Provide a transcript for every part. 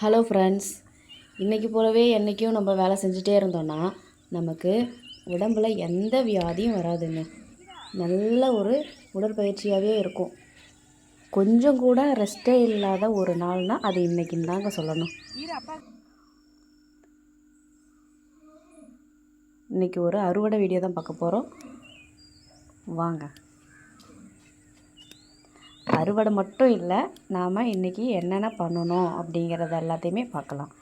Hello friends இன்றைக்கி போலவே என்றைக்கும் நம்ம வேலை செஞ்சுட்டே இருந்தோன்னா நமக்கு உடம்புல எந்த வியாதியும் வராதுங்க. நல்ல ஒரு உடற்பயிற்சியாகவே இருக்கும். கொஞ்சம் கூட ரெஸ்ட்டே இல்லாத ஒரு நாள்னால் அது இன்றைக்கின்னு தாங்க சொல்லணும். இன்றைக்கி ஒரு அறுவடை வீடியோ தான் பார்க்க போகிறோம் வாங்க. அறுவடை மட்டும் இல்லை நாம் இன்றைக்கி என்னென்ன பண்ணணும் அப்படிங்கிறத எல்லாத்தையுமே பார்க்கலாம்.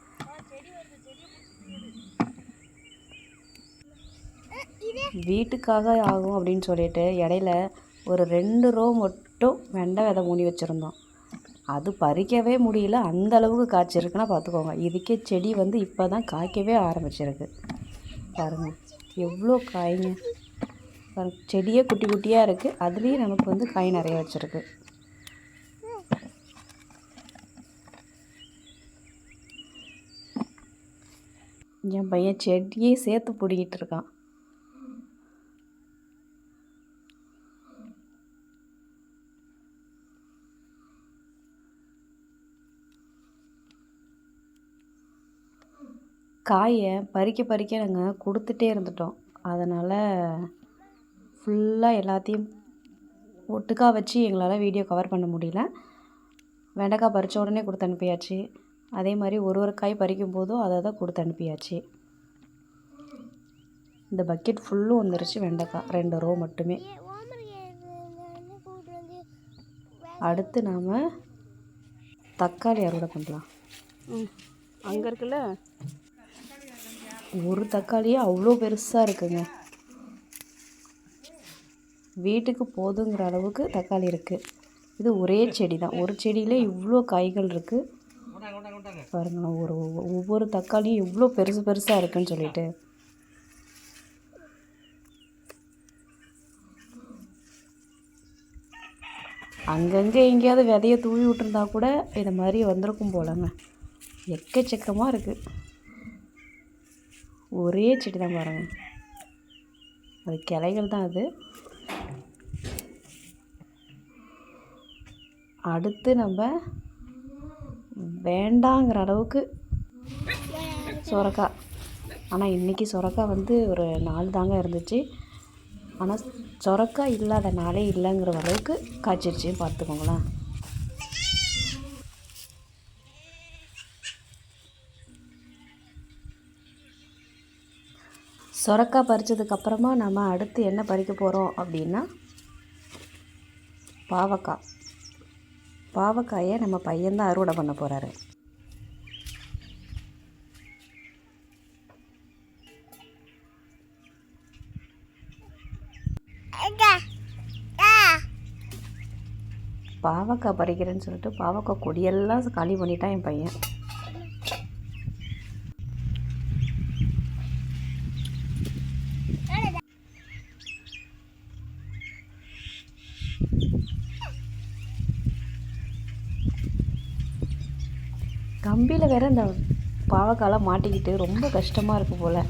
வீட்டுக்காக ஆகும் அப்படின்னு சொல்லிட்டு இடையில ஒரு ரெண்டு ரோ மட்டும் வெண்டை விதை ஊனி வச்சுருந்தோம். அது பறிக்கவே முடியல. அந்த அளவுக்கு காய்ச்சிருக்குன்னா பார்த்துக்கோங்க. இதுக்கே செடி வந்து இப்போ தான் காய்க்கவே ஆரம்பிச்சிருக்கு. பாருங்கள் எவ்வளோ காய்ங்க. செடியே குட்டி குட்டியாக இருக்குது அதுலேயும் நமக்கு வந்து காய் நிறைய வச்சுருக்கு. என் பையன் செடியே சேர்த்து பிடிக்கிட்டு இருக்கான். காயை பறிக்க பறிக்க நாங்கள் கொடுத்துட்டே இருந்துட்டோம். அதனால் ஃபுல்லாக எல்லாத்தையும் ஒட்டுக்கா வச்சு எங்களால் வீடியோ கவர் பண்ண முடியல. வெண்டைக்காய் பறித்த உடனே கொடுத்து அனுப்பியாச்சு. அதே மாதிரி ஒரு ஒரு காய் பறிக்கும் போதும் அதை தான் கொடுத்து அனுப்பியாச்சு. இந்த பக்கெட் ஃபுல்லும் வந்துருச்சு வெண்டைக்காய். ரெண்டு ரோ மட்டுமே. அடுத்து நாம் தக்காளி அறுவடை பண்ணலாம். அங்கே இருக்குல்ல? ஒரு தக்காளியே அவ்வளோ பெருசாக இருக்குங்க. வீட்டுக்கு போதுங்கிற அளவுக்கு தக்காளி இருக்குது இது ஒரே செடி தான் ஒரு செடியிலே இவ்வளோ காய்கள் இருக்குது பாருங்களேன் ஒரு ஒவ்வொ- ஒவ்வொரு தக்காளியும் இவ்வளோ பெருசு பெருசாக இருக்குன்னு சொல்லிட்டு. அங்கங்கே எங்கேயாவது விதைய தூவி விட்டுருந்தா கூட இதை மாதிரி வந்திருக்கும் போலங்க. எக்கச்சக்கமாக இருக்குது ஒரே செடி தான் பாருங்கள் அது கிளைகள் தான் அது. அடுத்து நம்ம வேண்டாங்கிற அளவுக்கு சொரக்காய். ஆனால் இன்றைக்கி சுரக்காய் வந்து ஒரு நாள் தாங்க இருந்துச்சு. ஆனால் சொரக்காய் இல்லாத நாளே இல்லைங்கிற அளவுக்கு காய்ச்சிருச்சு. பார்த்துக்கோங்களேன். சொரக்காய் பறிச்சதுக்கப்புறமா நம்ம அடுத்து என்ன பறிக்க போகிறோம் அப்படின்னா பாவக்காய். பாவக்காயை நம்ம பையன்தான் அறுவடை பண்ண போகிறாரு பாவக்காய் பறிக்கிறேன்னு சொல்லிட்டு பாவக்காய் கொடியெல்லாம் காலி பண்ணிட்டான் என் பையன். கம்பியில் வேற இந்த பாவக்காலாம் மாட்டிக்கிட்டு ரொம்ப கஷ்டமாக இருக்கு போல்.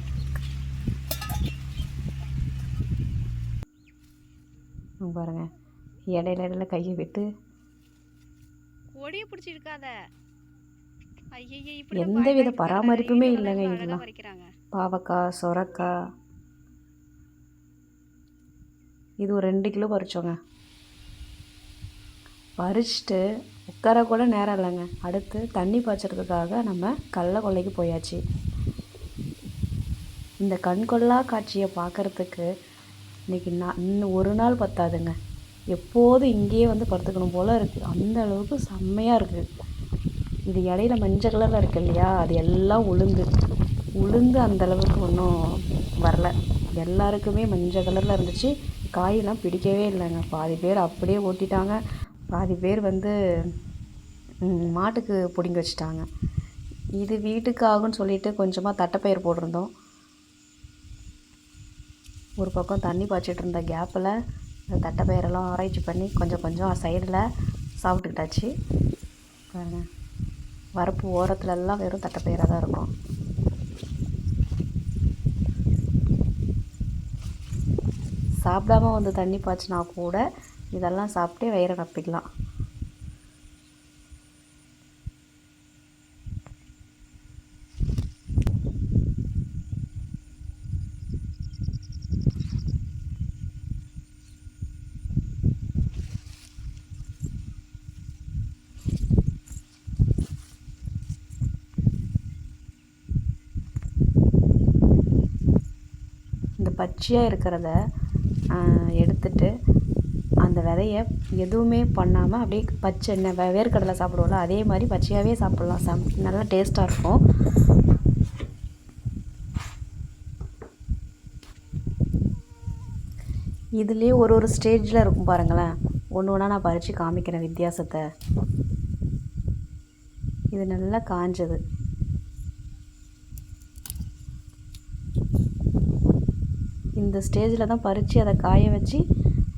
பாருங்க. இடையில இடையில கையை விட்டு. கொடியை பிடிச்சி இருக்காத ஐயையே இப்படி எந்த வித பராமரிப்புமே இல்லைங்க இதெல்லாம் பாவக்காய் சொரக்காய். இது ஒரு ரெண்டு கிலோ பறிச்சோங்க. பறிச்சுட்டு உட்கார கூட நேரம் இல்லைங்க. அடுத்து தண்ணி பாய்ச்சறதுக்காக நம்ம கடல கொள்ளைக்கு போயாச்சு. இந்த கண்கொள்ளா காட்சியை பார்க்குறதுக்கு இன்னைக்கு நான் இன்னும் ஒரு நாள் பத்தாதுங்க. எப்போதும் இங்கேயே வந்து படுத்துக்கணும் போல் இருக்குது அந்த அளவுக்கு செம்மையாக இருக்குது இது இடையில மஞ்சள் கலரில் இருக்கு இல்லையா? அது எல்லாம் உளுந்து. உளுந்து அந்த அளவுக்கு ஒன்றும் வரல. எல்லாருக்குமே மஞ்சள் கலரில் இருந்துச்சு. காயெல்லாம் பிடிக்கவே இல்லைங்க. பாதி பேர் அப்படியே ஓட்டிட்டாங்க. பாதி பேர் வந்து மாட்டுக்கு பிடுங்கி வச்சுட்டாங்க. இது வீட்டுக்கு ஆகும்னு சொல்லிட்டு கொஞ்சமாக தட்டைப்பயிர் போட்டிருந்தோம். ஒரு பக்கம் தண்ணி பாய்ச்சிட்டு இருந்த கேப்பில் தட்டைப்பயிரெல்லாம் ஆராய்ச்சி பண்ணி கொஞ்சம் கொஞ்சம் சைடில் சாப்பிட்டுக்கிட்டாச்சு. பாருங்கள் வரப்பு ஓரத்துலலாம் வெறும் தட்டைப்பயிராக தான் இருக்கும். சாப்பிடாம வந்து தண்ணி பாய்ச்சினா கூட இதெல்லாம் சாப்பிட்டே வயிறு நப்பிக்கலாம் பச்சியாக இருக்கிறத எடுத்துட்டு அந்த விதைய எதுவுமே பண்ணாமல் அப்படியே பச்சை என்ன வேர்க்கடலை சாப்பிடுவோம்ல அதே மாதிரி பச்சையாகவே சாப்பிட்லாம். சம் நல்லா டேஸ்ட்டாக இருக்கும். இதுலேயே ஒரு ஒரு ஸ்டேஜில் இருக்கும் பாருங்களேன். ஒன்று ஒன்றா நான் பறித்து காமிக்கிறேன் வித்தியாசத்தை. இது நல்லா காஞ்சது. இந்த ஸ்டேஜில் தான் பறித்து அதை காய வச்சு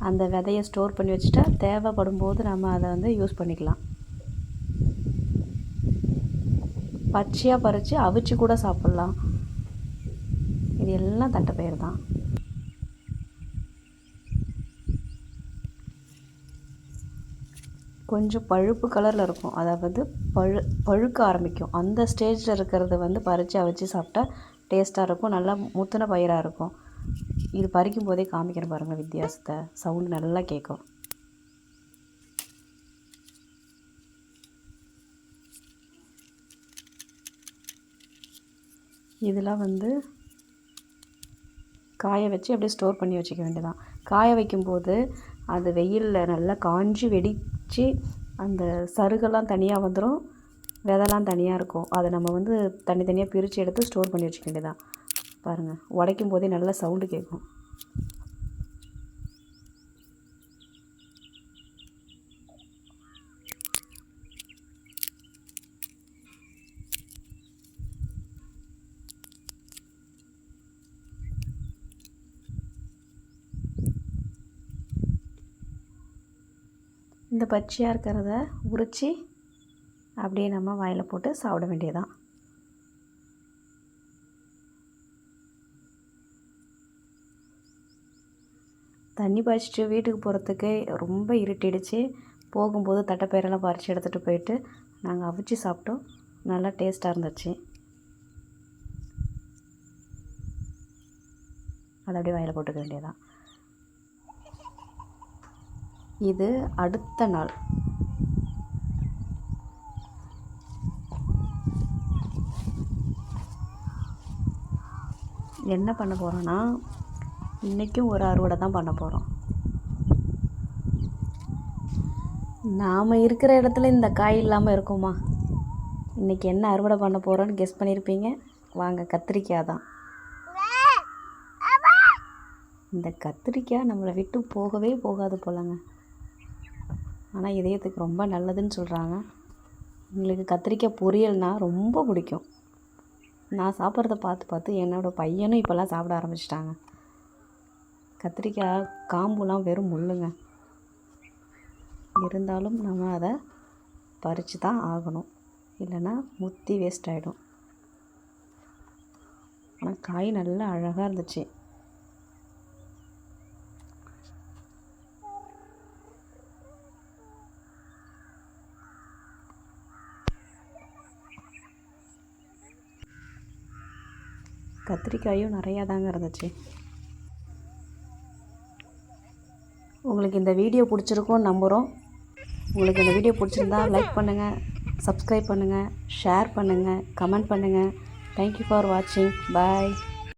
அந்த விதையை ஸ்டோர் பண்ணி வச்சுட்டா தேவைப்படும் போது நம்ம அதை வந்து யூஸ் பண்ணிக்கலாம். பச்சையாக பறித்து அவிச்சு கூட சாப்பிட்லாம். இது எல்லாம் தட்டைப்பயிர் தான். கொஞ்சம் பழுப்பு கலரில் இருக்கும். அதாவது பழு பழுக்க ஆரம்பிக்கும். அந்த ஸ்டேஜில் இருக்கிறத வந்து பறித்து அவிச்சு சாப்பிட்டா டேஸ்ட்டாக இருக்கும். நல்லா முத்தின பயிராக இருக்கும். இது பறிக்கும் போதே காமிக்கிறேன் பாருங்கள் வித்தியாசத்தை. சவுண்டு நல்லா கேட்கும் இதெல்லாம் வந்து காய வச்சு அப்படியே ஸ்டோர் பண்ணி வச்சுக்க வேண்டியதான் காய வைக்கும்போது அது வெயிலில் நல்லா காஞ்சி வெடித்து அந்த சருகெல்லாம் தனியாக வந்துடும் விதைலாம் தனியாக இருக்கும். அதை நம்ம வந்து தனித்தனியாக பிரித்து எடுத்து ஸ்டோர் பண்ணி வச்சுக்க வேண்டியதான் பாருங்கள் உடைக்கும் போதே நல்லா சவுண்டு கேட்கும் இந்த பச்சையாக இருக்கிறத உரித்து அப்படியே நம்ம வாயில் போட்டு சாப்பிட வேண்டியதான் தண்ணி பாய்ச்சிட்டு வீட்டுக்கு போகிறதுக்கு ரொம்ப இருட்டிடுச்சு. போகும்போது தட்டைப்பயிரெல்லாம் பறித்து எடுத்துகிட்டு போயிட்டு நாங்கள் அவிச்சு சாப்பிட்டோம். நல்லா டேஸ்ட்டாக இருந்துச்சு. அதை அப்படியே வாயில் போட்டுக்க வேண்டியதான் இது அடுத்த நாள். என்ன பண்ண போகிறோன்னா இன்றைக்கும் ஒரு அறுவடை தான் பண்ண போகிறோம். நாம் இருக்கிற இடத்துல இந்த காய் இல்லாமல் இருக்குமா? இன்றைக்கி என்ன அறுவடை பண்ண போகிறோன்னு கெஸ் பண்ணியிருப்பீங்க. வாங்க கத்திரிக்காய் தான். இந்த கத்திரிக்காய் நம்மளை விட்டு போகவே போகாது போலங்க. ஆனால் இதயத்துக்கு ரொம்ப நல்லதுன்னு சொல்கிறாங்க. எங்களுக்கு கத்திரிக்காய் பொரியல்னால் ரொம்ப பிடிக்கும். நான் சாப்பிட்றத பார்த்து பார்த்து என்னோடய பையனும் இப்போல்லாம் சாப்பிட ஆரம்பிச்சிட்டாங்க. கத்திரிக்காய் காம்புலாம் வெறும் முள்ளுங்க. இருந்தாலும் நம்ம அதை பறித்து தான் ஆகணும். இல்லைன்னா முத்தி வேஸ்ட் ஆகிடும் ஆனால் காய் நல்லா அழகாக இருந்துச்சு. கத்திரிக்காயும் நிறையா தாங்க இருந்துச்சு. உங்களுக்கு இந்த வீடியோ பிடிச்சிருக்கும்னு நம்புகிறோம் உங்களுக்கு இந்த வீடியோ பிடிச்சிருந்தா லைக் பண்ணுங்கள் சப்ஸ்கிரைப் பண்ணுங்கள் ஷேர் பண்ணுங்கள் கமெண்ட் பண்ணுங்கள் தேங்க்யூ ஃபார் வாட்சிங் பாய்